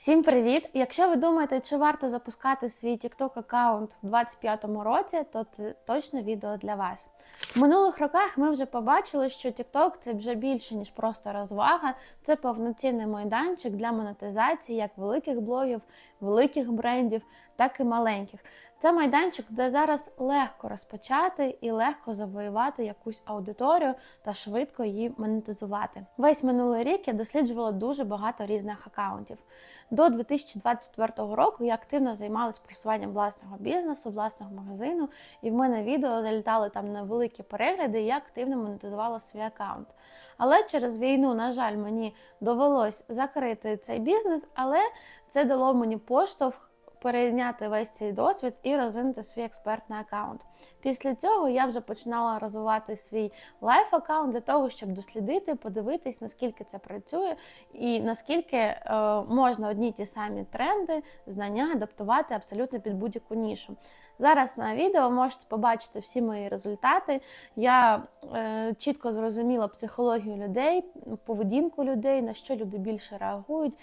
Всім привіт! Якщо ви думаєте, чи варто запускати свій TikTok аккаунт у 2025 році, то це точно відео для вас. В минулих роках ми вже побачили, що TikTok – це вже більше ніж просто розвага, це повноцінний майданчик для монетизації як великих блогів, великих брендів, так і маленьких. Це майданчик, де зараз легко розпочати і легко завоювати якусь аудиторію та швидко її монетизувати. Весь минулий рік я досліджувала дуже багато різних акаунтів. До 2024 року я активно займалася просуванням власного бізнесу, власного магазину, і в мене відео залітали там на великі перегляди, і я активно монетизувала свій аккаунт. Але через війну, на жаль, мені довелось закрити цей бізнес, але це дало мені поштовх перейняти весь цей досвід і розвинути свій експертний аккаунт. Після цього я вже починала розвивати свій лайф аккаунт для того, щоб дослідити, подивитись, наскільки це працює, і наскільки е, можна одні ті самі тренди, знання адаптувати абсолютно під будь-яку нішу. Зараз на відео можете побачити всі мої результати. Я е, чітко зрозуміла психологію людей, поведінку людей, на що люди більше реагують,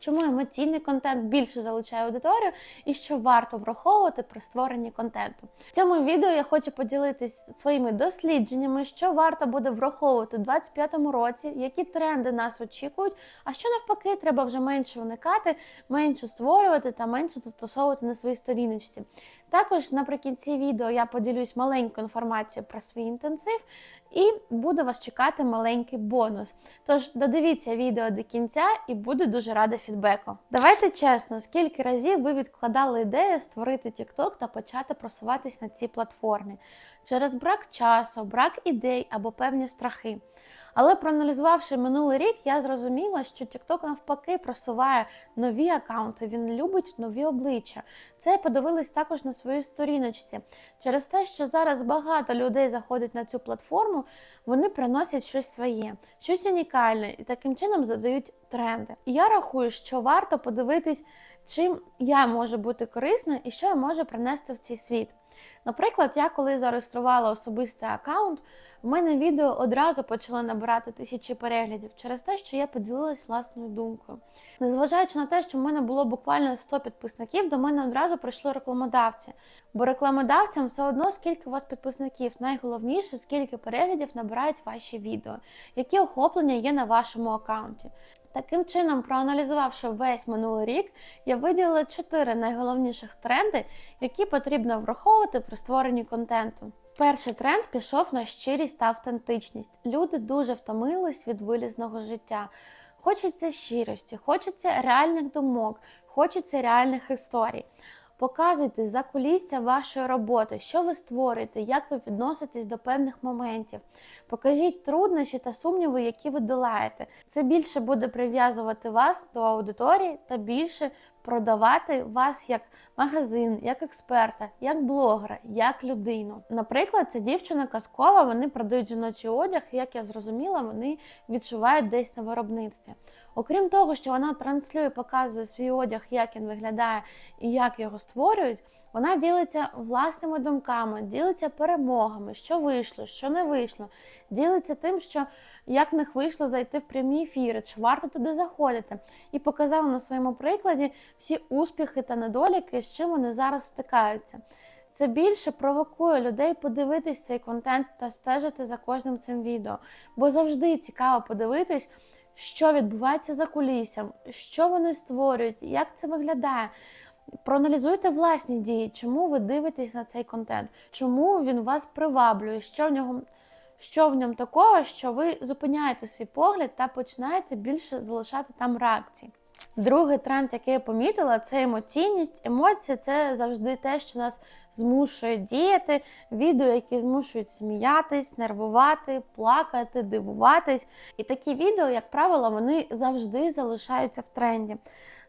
чому емоційний контент більше залучає аудиторію і що варто враховувати при створенні контенту. В цьому відео я хочу поділитись своїми дослідженнями, що варто буде враховувати у 2025 році, які тренди нас очікують, а що навпаки треба вже менше уникати, менше створювати та менше застосовувати на своїй сторіночці. Також наприкінці відео я поділюсь маленькою інформацією про свій інтенсив і буде вас чекати маленький бонус. Тож додивіться відео до кінця і буду дуже рада фідбеку. Давайте чесно, скільки разів ви відкладали ідею створити TikTok та почати просуватись на цій платформі через брак часу, брак ідей або певні страхи. Але проаналізувавши минулий рік, я зрозуміла, що TikTok навпаки просуває нові акаунти, він любить нові обличчя. Це я подивилась також на своїй сторіночці. Через те, що зараз багато людей заходять на цю платформу, вони приносять щось своє, щось унікальне і таким чином задають тренди. І я рахую, що варто подивитись, чим я можу бути корисна і що я можу принести в цей світ. Наприклад, я коли зареєструвала особистий аккаунт, в мене відео одразу почало набирати тисячі переглядів через те, що я поділилась власною думкою. Незважаючи на те, що в мене було буквально 100 підписників, до мене одразу прийшли рекламодавці. Бо рекламодавцям все одно, скільки у вас підписників, найголовніше, скільки переглядів набирають ваші відео, які охоплення є на вашому аккаунті. Таким чином, проаналізувавши весь минулий рік, я виділила чотири найголовніших тренди, які потрібно враховувати при створенні контенту. Перший тренд пішов на щирість та автентичність. Люди дуже втомились від вилізного життя. Хочеться щирості, хочеться реальних думок, хочеться реальних історій. Показуйте за кулісся вашої роботи, що ви створюєте, як ви відноситесь до певних моментів. Покажіть труднощі та сумніви, які ви долаєте. Це більше буде прив'язувати вас до аудиторії та більше продавати вас як магазин, як експерта, як блогера, як людину. Наприклад, ця дівчина казкова, вони продають жіночий одяг, і, як я зрозуміла, вони відчувають десь на виробництві. Окрім того, що вона транслює, показує свій одяг, як він виглядає і як його створюють. Вона ділиться власними думками, ділиться перемогами, що вийшло, що не вийшло, ділиться тим, що як в них вийшло зайти в прямі ефіри, чи варто туди заходити, і показала на своєму прикладі всі успіхи та недоліки, з чим вони зараз стикаються. Це більше провокує людей подивитись цей контент та стежити за кожним цим відео, бо завжди цікаво подивитись, що відбувається за куліссям, що вони створюють, як це виглядає. Проаналізуйте власні дії, чому ви дивитесь на цей контент, чому він вас приваблює, що в нього. Що в ньому такого, що ви зупиняєте свій погляд та починаєте більше залишати там реакції. Другий тренд, який я помітила, це емоційність. Емоції це завжди те, що нас змушує діяти. Відео, які змушують сміятись, нервувати, плакати, дивуватись. І такі відео, як правило, вони завжди залишаються в тренді.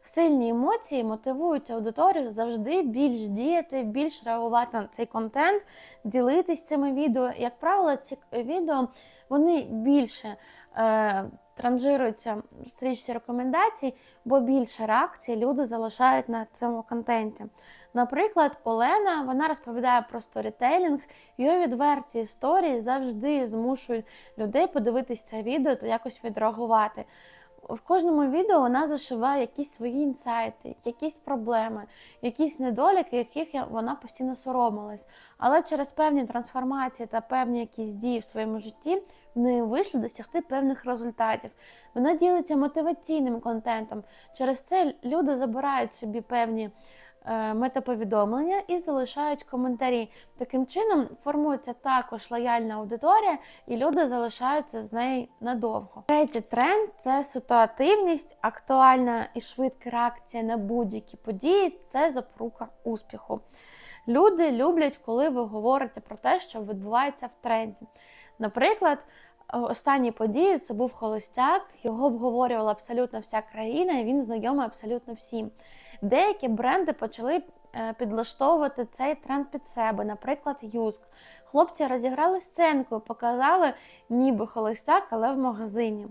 Сильні емоції мотивують аудиторію завжди більш діяти, більш реагувати на цей контент, ділитись цими відео. Як правило, ці відео вони більше е, транжируються в стрічці рекомендацій, бо більше реакцій люди залишають на цьому контенті. Наприклад, Олена вона розповідає про сторітелінг, її відверті історії завжди змушують людей подивитись це відео та якось відреагувати. В кожному відео вона зашиває якісь свої інсайти, якісь проблеми, якісь недоліки, яких вона постійно соромилась. Але через певні трансформації та певні якісь дії в своєму житті в неї вийшло досягти певних результатів. Вона ділиться мотиваційним контентом. Через це люди забирають собі певні метаповідомлення і залишають коментарі. Таким чином формується також лояльна аудиторія, і люди залишаються з нею надовго. Третій тренд це ситуативність, актуальна і швидка реакція на будь-які події це запорука успіху. Люди люблять, коли ви говорите про те, що відбувається в тренді. Наприклад, е, останні події це був холостяк, його обговорювала абсолютно вся країна, і він знайомий абсолютно всім. Деякі бренди почали е, підлаштовувати цей тренд під себе, наприклад, Юск. Хлопці розіграли сценку, показали ніби холостяк, але в магазині.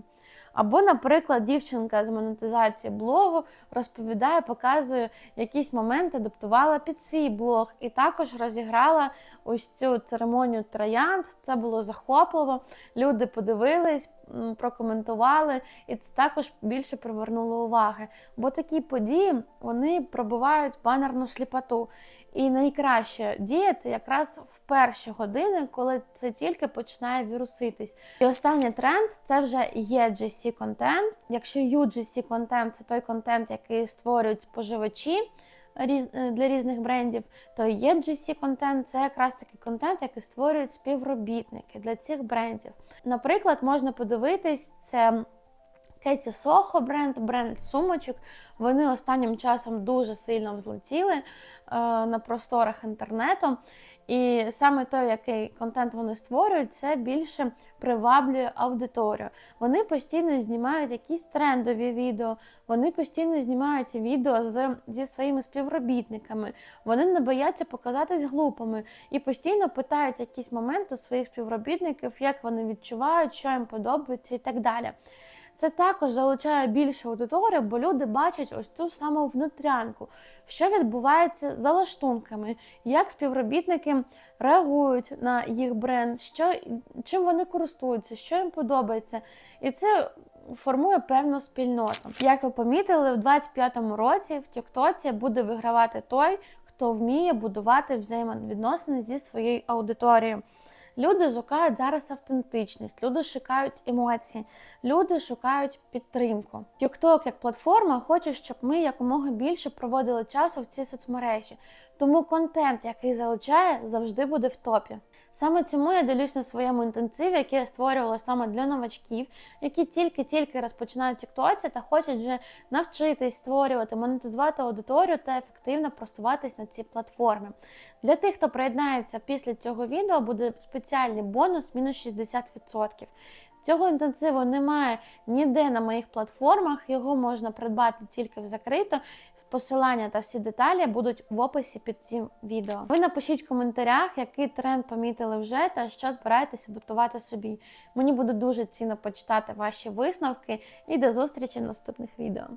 Або, наприклад, дівчинка з монетизації блогу розповідає, показує якісь моменти, адаптувала під свій блог і також розіграла ось цю церемонію троянд. Це було захопливо. Люди подивились, прокоментували, і це також більше привернуло уваги. Бо такі події вони пробивають банерну сліпоту. І найкраще діяти якраз в перші години, коли це тільки починає віруситись. І останній тренд це вже є GC контент. Якщо UGC контент це той контент, який створюють споживачі для різних брендів, то є GC контент це якраз такий контент, який створюють співробітники для цих брендів. Наприклад, можна подивитись це. Кеті Сохо бренд, бренд сумочок. Вони останнім часом дуже сильно взлетіли е, на просторах інтернету. І саме той, який контент вони створюють, це більше приваблює аудиторію. Вони постійно знімають якісь трендові відео, вони постійно знімають відео з, зі своїми співробітниками. Вони не бояться показатись глупими і постійно питають якісь моменти своїх співробітників, як вони відчувають, що їм подобається і так далі. Це також залучає більшу аудиторію, бо люди бачать ось ту саму внутрянку, що відбувається за лаштунками, як співробітники реагують на їх бренд, що, чим вони користуються, що їм подобається. І це формує певну спільноту. Як ви помітили, в 25-му році в Тіктоці буде вигравати той, хто вміє будувати взаємовідносини зі своєю аудиторією. Люди шукають зараз автентичність, люди шукають емоції, люди шукають підтримку. TikTok як платформа хоче, щоб ми якомога більше проводили часу в цій соцмережі. Тому контент, який залучає, завжди буде в топі. Саме цьому я ділюсь на своєму інтенсиві, який я створювала саме для новачків, які тільки-тільки розпочинають тіктоці та хочуть вже навчитись створювати, монетизувати аудиторію та ефективно просуватись на ці платформи. Для тих, хто приєднається після цього відео, буде спеціальний бонус мінус 60%. Цього інтенсиву немає ніде на моїх платформах, його можна придбати тільки в закрито. Посилання та всі деталі будуть в описі під цим відео. Ви напишіть в коментарях, який тренд помітили вже та що збираєтесь адаптувати собі. Мені буде дуже цінно почитати ваші висновки і до зустрічі в наступних відео.